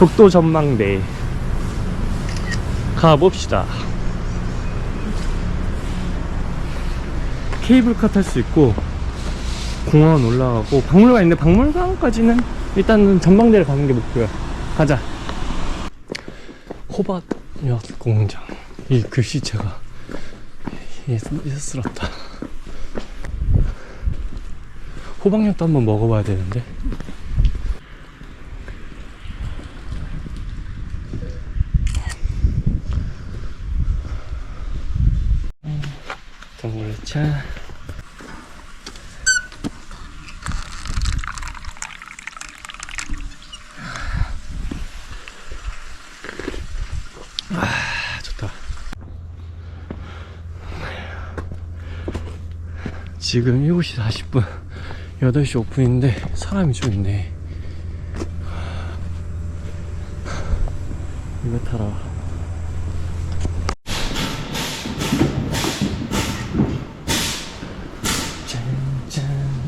독도 전망대 가봅시다. 케이블카 탈 수 있고 공원 올라가고 박물관 있는데 박물관까지는 일단은 전망대를 가는 게 목표야. 가자. 호박엿 공장. 이 글씨체가 예스- 예스럽다. 호박엿도 한번 먹어봐야 되는데. 동물차. 아, 좋다. 지금 7시 40분, 8시 오픈인데 사람이 좀 있네. 이거 타라.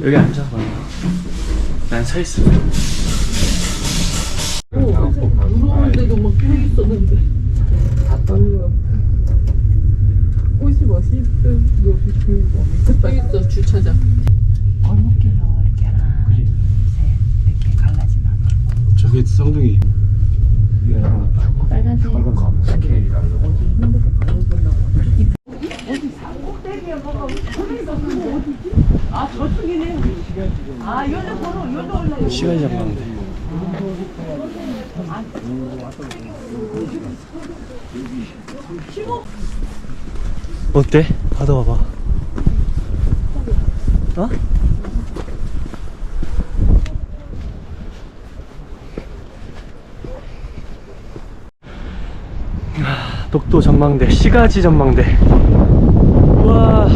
여기 앉아봐. 난 서 있어. 무서운데도 막펴 있었는데. 옷이 멋있던 여기 주인공. 여기 있어 주차장. 골목길로 이렇게 하나, 둘, 셋 이렇게 갈라지나 봐. 저게 쌍둥이 빨간색 시간이 잠깐인데. 어때? 받아봐봐. 어? 아, 독도 전망대, 시가지 전망대. 우와.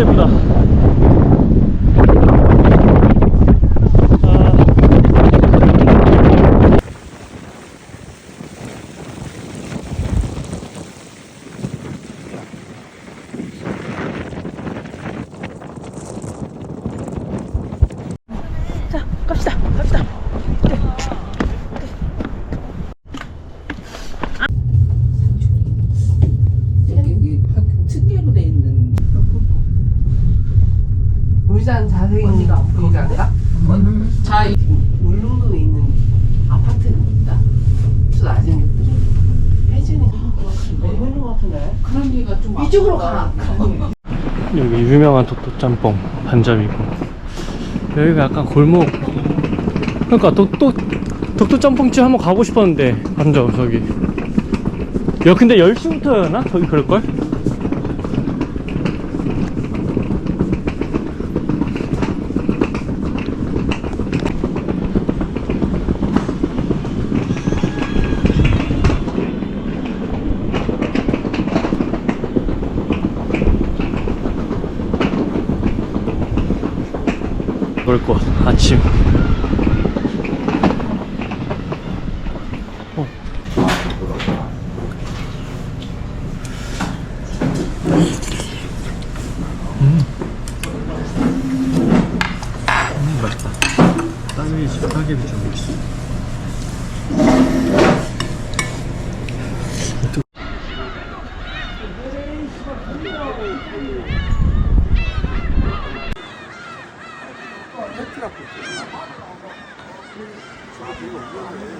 예쁘다 아. 자 갑시다 갑시다 여기 특계로 돼 있는. 울산 자생 거기가 자 이- 울릉도에 있는 아파트입니다. 저 나중에 혜진이 해는 것 같은데. 그런 얘가 좀 이쪽으로 가. 여기 유명한 독도 짬뽕 반점이고 여기가 약간 골목 그러니까 독도 독도 짬뽕집 한번 가고 싶었는데 반점 저기 야 근데 10시부터였나? 저기 그럴걸? 먹을 것 아침 어. 음, 맛있다. 딸기, 딸기를 좀 있어. You're